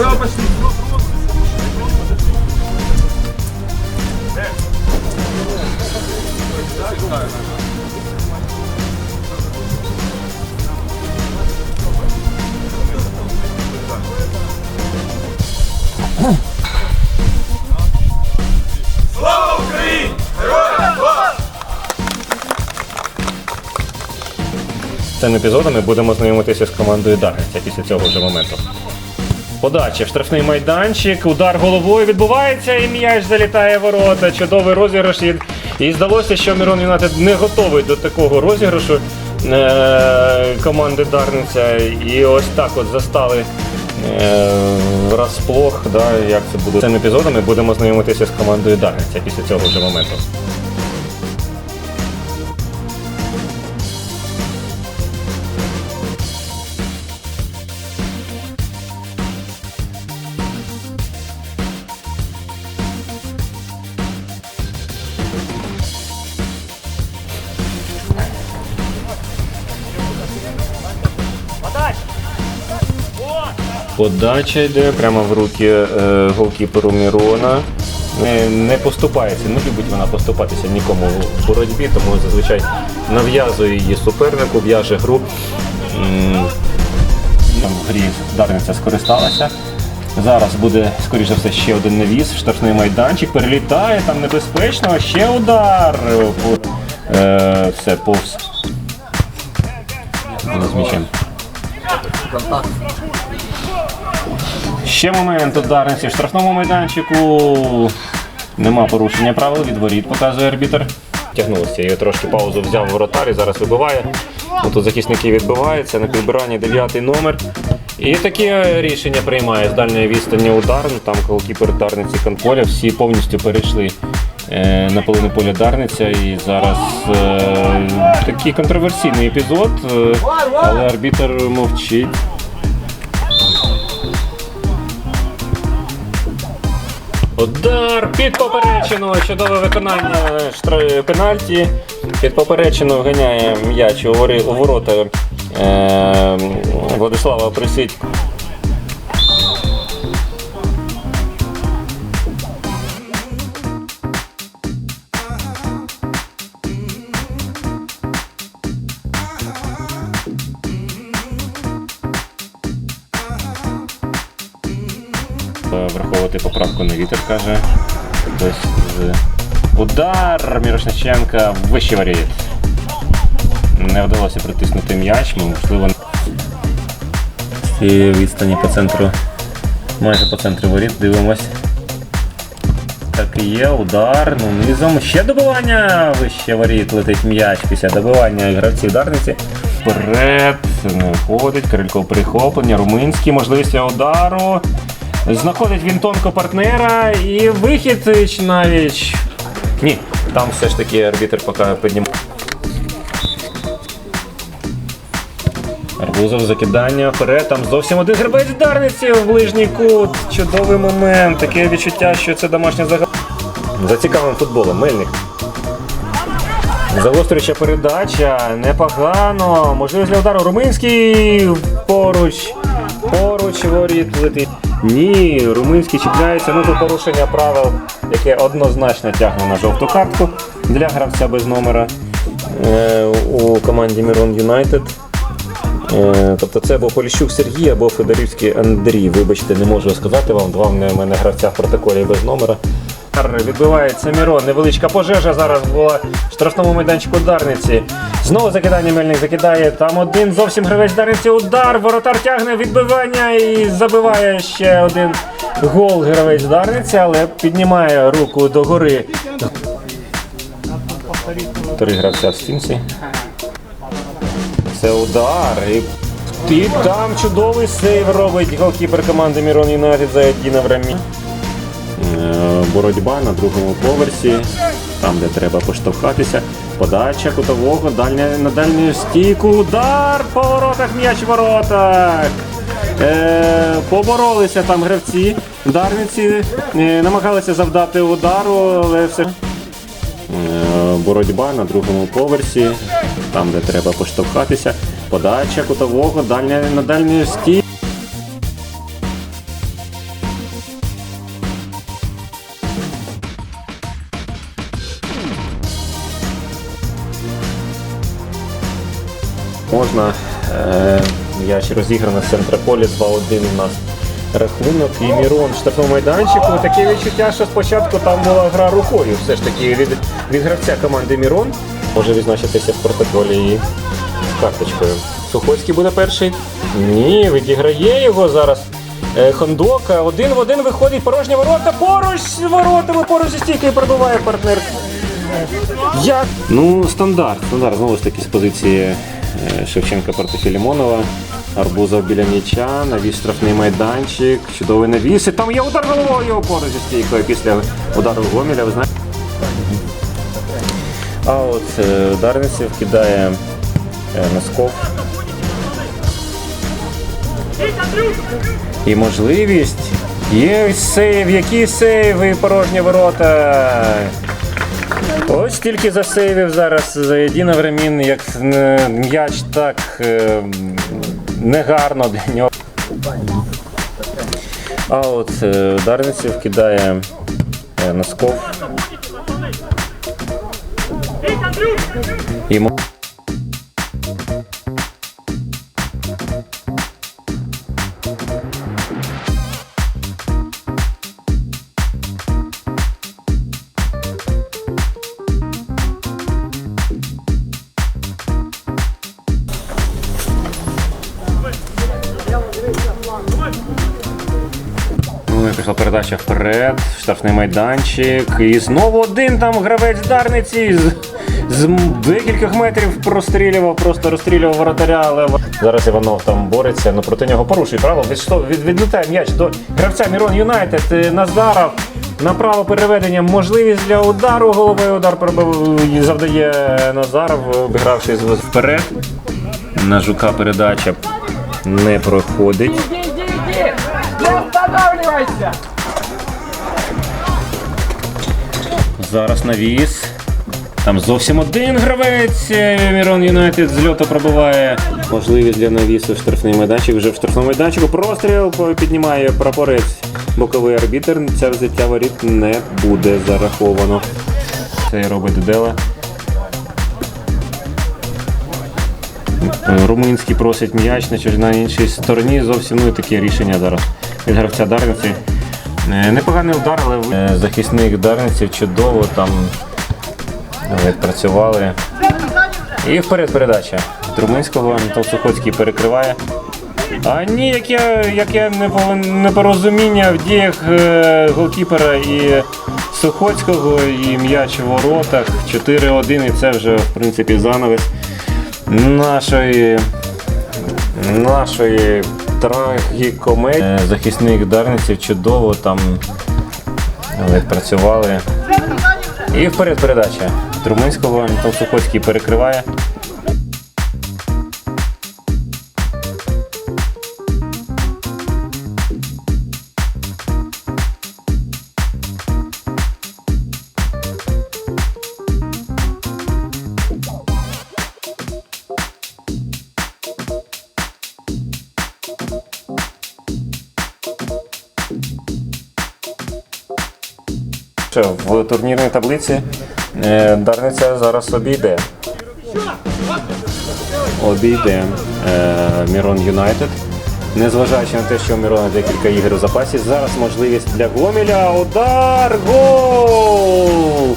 Куда пошли? Слава Україні! Героям слава! Цими епізодами будемо знайомитися з командою Дарниця після цього вже моменту. Подача в штрафний майданчик, удар головою відбувається, і м'яч залітає в ворота. Чудовий розіграш. І, і здалося, що Мірон Юнайтед не готовий до такого розіграшу е- команди Дарниця. І ось так от застали е- врасплох, да, як це буде. Цими епізодами будемо знайомитися з командою Дарниця після цього вже моменту. Подача йде прямо в руки е, голкіперу Мірона. Не, не поступається, не любить вона поступатися нікому в боротьбі, тому зазвичай нав'язує її супернику, в'яже гру. Там в грі Дарниця скористалася. Зараз буде, скоріш за все, ще один навіс, штрафний майданчик, перелітає, там небезпечно, ще удар. Е, все, повз. М'ячем. Ще момент ударниці в штрафному майданчику. Нема порушення правил, від воріт показує арбітр. Тягнулося, я трошки паузу взяв воротар і зараз вибиває. Ну, Тут захисники відбиваються на підбиранні дев'ятий номер. І таке рішення приймає з дальньої відстані удар. Ну, Там голкіпер Дарниці контполя. Всі повністю перейшли е, на половину поля Дарниця. І зараз е, такий контроверсійний епізод, е, але арбітр мовчить. Удар під поперечину. Чудове виконання штра- пенальті. Під поперечину ганяє м'яч у ворота е- Владислава Присідько. Враховувати поправку на вітер, каже. З... Удар Мірошниченка вищий воріт. Не вдалося притиснути м'яч, ну, можливо. І відстані по центру. Майже по центру воріт. Дивимось. Так і є, удар, ну низом. Ще добивання! Вище воріт летить м'яч після добивання гравців ударниці. Вперед, не виходить, Крильков перехоплення, румунський, можливість удару. Знаходить він тонко партнера і вихід навіть. Ні, там все ж таки арбітр поки піднімає. Арбузов закидання вперед, там зовсім один грабець Дарниці в ближній кут. Чудовий момент. Таке відчуття, що це домашня загал. За цікавим футболом, Мельник. Загострююча передача, непогано. Можливість для удару Руминський поруч. Поруч воріт летить. Ні, Руминський чіпляється. Ну тут порушення правил, яке однозначно тягне на жовту картку для гравця без номера е, у команді Мірон Юнайтед. Е, Тобто це або Поліщук Сергій, або Федорівський Андрій. Вибачте, не можу сказати вам. Два в мене гравця в протоколі без номера. Відбивається Мірон. Невеличка пожежа зараз була в штрафному майданчику Дарниці. Знову закидання Мельник закидає. Там один зовсім гравець Дарниці. Удар. Воротар тягне відбивання і забиває ще один гол гравець Дарниці, але піднімає руку догори. Три гравця в стінці. Це удар. І, там чудовий сейв робить голкіпер команди Мірон Юнайтед за Едіна Рамі. Боротьба на другому поверсі, там, де треба поштовхатися. Подача кутового, дальня, на дальню стійку, удар по воротах, м'яч в воротах. Е, поборолися там гравці. Дарниці е, намагалися завдати удару, але все. Е, боротьба на другому поверсі, там, де треба поштовхатися. Подача кутового, дальня, на дальню стійку. Можна. Е, М'яч розіграно з центра поля 2-1 у нас рахунок. І Мірон в штрафному майданчику. Таке відчуття, що спочатку там була гра рукою. Все ж таки від, від гравця команди Мірон може відзначитися в протоколі і з карточкою. Сухоцький буде перший. Ні, відіграє його зараз. Е, Хондока один в один виходить порожні ворота. Поруч з воротами, поруч зі стійкою пробиває партнер. Як? Ну, стандарт. Стандарт знову ж таки з позиції е, Шевченка проти Філімонова. Арбузов біля м'яча, навіс штрафний майданчик, чудовий навіс. І там є удар головою поруч зі стійкою після удару Гомеля. Ви знаєте? А от е, ударниців кидає е, Носков. І можливість. Є сейв, які сейви, порожні ворота. Ось тільки засейвив зараз Заєдінов Ремін, як е, м'яч так е, негарно для нього. А от е, ударниців кидає е, Носков. Йому передача вперед, штрафний майданчик. І знову один там гравець Дарниці з, з декількох метрів прострілював, просто розстрілював воротаря, але зараз Іванов там бореться, ну проти нього порушує. Відштов- від, відлітає м'яч до гравця Мірон Юнайтед. Е, Назаров направо переведення, можливість для удару, головою удар пробив- завдає Назаров, обігравши вперед. На жука передача не проходить. Не останавливайся! Зараз навіс. Там зовсім один гравець. е, Мірон Юнайтед з льоту пробиває. Можливість для навісу штрафний майданчик. Вже в штрафному майданчику. Простріл піднімає прапорець. Боковий арбітр. Це взяття воріт не буде зараховано. Це і робить Дедела. Е, Румунський просить м'яч на іншій стороні. Зовсім ну і таке рішення зараз від гравця Дарниці. Е, Непоганий удар, але е, захисник Дарниці чудово там відпрацювали. І вперед передача. Від Румунського Антон Сухоцький перекриває. А ні, як я, як я непорозуміння в діях е, голкіпера і Сухоцького, і м'яч в воротах. 4-1, і це вже в принципі занавес нашої, нашої трагікомедії. Е, Захисник Дарниців чудово там відпрацювали. І вперед передача. Труминського Антон Сухоцький перекриває. В турнірній таблиці е, Дарниця зараз обійде. Обійде е, Мірон Юнайтед. Незважаючи на те, що у Мірона декілька ігор у запасі, зараз можливість для Гомеля. Удар! Гол!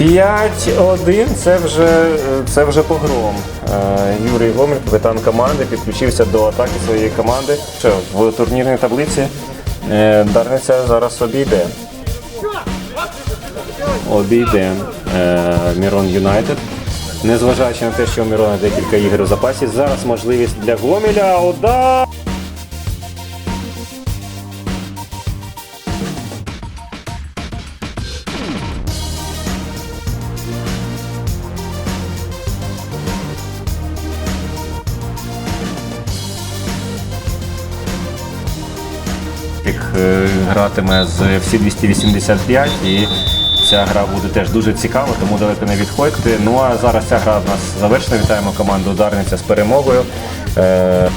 5-1 це вже, це вже погром. Е, Юрій Гомель, капітан команди, підключився до атаки своєї команди. Що, в турнірній таблиці е, Дарниця зараз обійде обійде е, Мірон Юнайтед. Незважаючи на те, що у Мірона декілька ігор у запасі, зараз можливість для Гомеля. Удар! Гратиме з всі 285 і ця гра буде теж дуже цікава, тому далеко не відходьте. Ну а зараз ця гра в нас завершена. Вітаємо команду Ударниця з перемогою. Е,